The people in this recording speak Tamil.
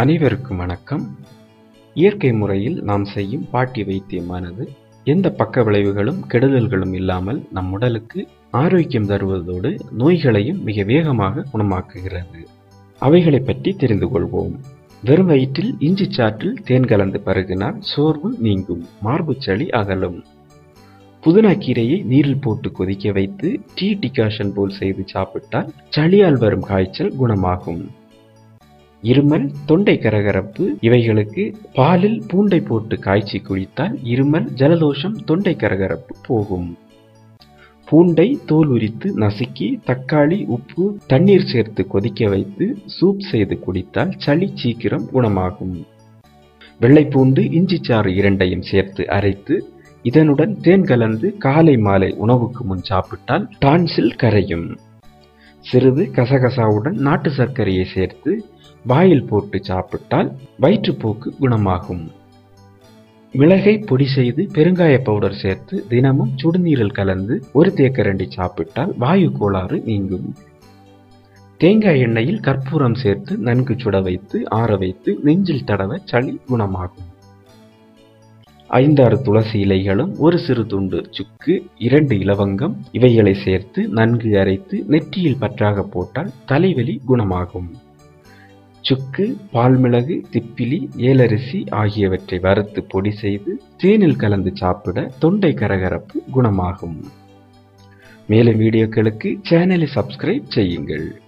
அனைவருக்கும் வணக்கம். இயற்கை முறையில் நாம் செய்யும் பாட்டி வைத்தியமானது எந்த பக்க விளைவுகளும் கெடுதல்களும் இல்லாமல் நம் உடலுக்கு ஆரோக்கியம் தருவதோடு நோய்களையும் மிக வேகமாக குணமாக்குகிறது. அவைகளை பற்றி தெரிந்து கொள்வோம். வெறும் வயிற்றில் இஞ்சி சாற்றில் தேன் கலந்து பருகினால் சோர்வு நீங்கும் மார்பு சளி அகலும். புதினா கீரையை நீரில் போட்டு கொதிக்க வைத்து டீ டிகாஷன் போல் செய்து சாப்பிட்டால் சளியால் வரும் காய்ச்சல் குணமாகும். இருமல் தொண்டை கரகரப்பு இவைகளுக்கு பாலில் பூண்டை போட்டு காய்ச்சி குடித்தால் இருமல் ஜலதோஷம் தொண்டை கரகரப்பு போகும். பூண்டை தோல் உரித்து நசுக்கி தக்காளி உப்பு தண்ணீர் சேர்த்து கொதிக்க வைத்து சூப் செய்து குடித்தால் சளி சீக்கிரம் குணமாகும். வெள்ளைப்பூண்டு இஞ்சி சாறு இரண்டையும் சேர்த்து அரைத்து இதனுடன் தேன் கலந்து காலை மாலை உணவுக்கு முன் சாப்பிட்டால் டான்சில் கரையும். சிறிது கசகசாவுடன் நாட்டு சர்க்கரையை சேர்த்து வாயில் போட்டு சாப்பிட்டால் வயிற்றுப்போக்கு குணமாகும். மிளகை பொடி செய்து பெருங்காய பவுடர் சேர்த்து தினமும் சுடுநீரில் கலந்து ஒரு தேக்கரண்டி சாப்பிட்டால் வாயு கோளாறு நீங்கும். தேங்காய் எண்ணெயில் கற்பூரம் சேர்த்து நன்கு சுட வைத்து ஆற வைத்து நெஞ்சில் தடவ சளி குணமாகும். ஐந்தாறு துளசி இலைகளும் ஒரு சிறு துண்டு சுக்கு இரண்டு இலவங்கம் இவைகளை சேர்த்து நன்கு அரைத்து நெற்றியில் பற்றாக போட்டால் தலைவலி குணமாகும். சுக்கு பால்மிளகு திப்பிலி ஏலரிசி ஆகியவற்றை வறுத்து பொடி செய்து தேனில் கலந்து சாப்பிட தொண்டை கரகரப்பு குணமாகும். மேலும் வீடியோக்களுக்கு சேனலை சப்ஸ்கிரைப் செய்யுங்கள்.